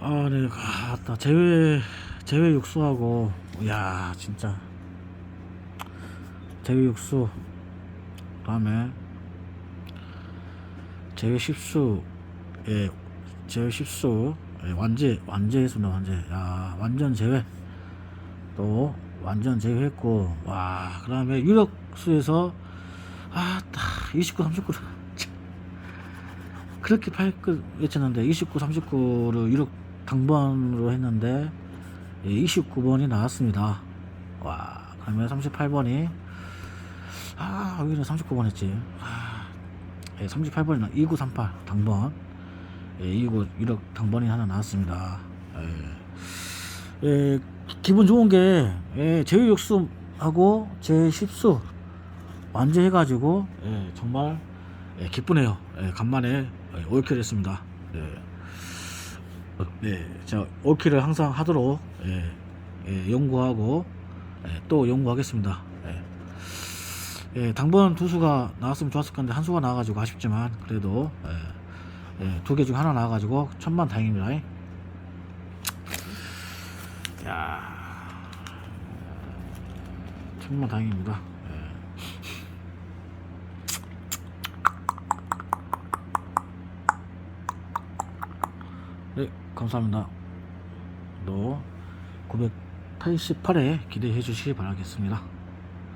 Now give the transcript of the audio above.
아, 네, 아, 나 제외 제외 육수하고, 야, 진짜 제외 육수, 다음에 제외 십수, 예, 제외 십수, 예, 완제 완제했습니다, 완제. 야, 완전 제외. 또 완전 제외했고, 와, 그다음에 유력수에서 아, 딱 29, 39. 그렇게 팔끝 외쳤는데 29, 39를 유력 당번으로 했는데 29번이 나왔습니다. 와, 그러면 38번이 아, 여기는 39번 했지. 아, 예, 38번이 나 2938 당번. 예, 29 유력 당번이 하나 나왔습니다. 예. 예, 기분 좋은 게 예, 제외 육수하고 제 십수 완전 해가지고 예, 정말 예, 기쁘네요. 예, 간만에 예, 올킬 했습니다. 예. 어, 네, 자 올킬을 항상 하도록 예, 예, 연구하고 예, 또 연구하겠습니다. 예. 예, 당번 두 수가 나왔으면 좋았을 건데 한 수가 나와가지고 아쉽지만 그래도 예, 예, 두개 중 하나 나와가지고 천만 다행입니다. 야, 천만 다행입니다. 네, 감사합니다. 또 988회 기대해 주시기 바라겠습니다.